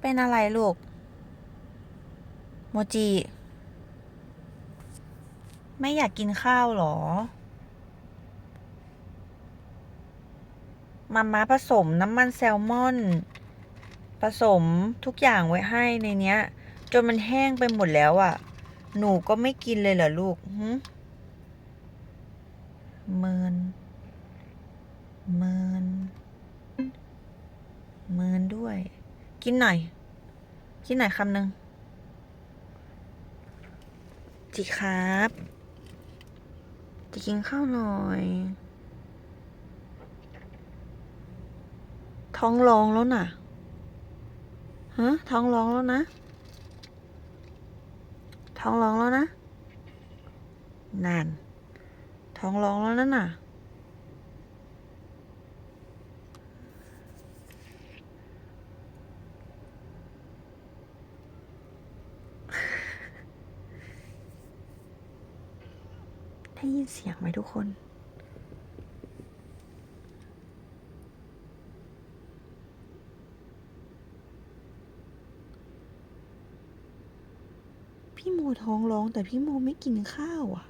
เป็นอะไรลูก โมจิ ไม่อยากกินข้าวหรอ มาม่าผสมน้ำมันแซลมอน ผสมทุกอย่างไว้ให้ในเนี้ย จนมันแห้งไปหมดแล้วอะ่ะ หนูก็ไม่กินเลยเหรอลูกหึเมิน เมิน เมินด้วย กินหน่อย กินหน่อยคำหนึ่งจิครับ จะกินข้าวหน่อย ท้องร้องแล้วน่ะ ฮะ ท้องร้องแล้วนะ ท้องร้องแล้วนะนาน ท้องร้องแล้วนั่นน่ะ ได้ยินเสียงไหมทุกคน พี่โมท้องร้องแต่พี่โมไม่กินข้าวอะ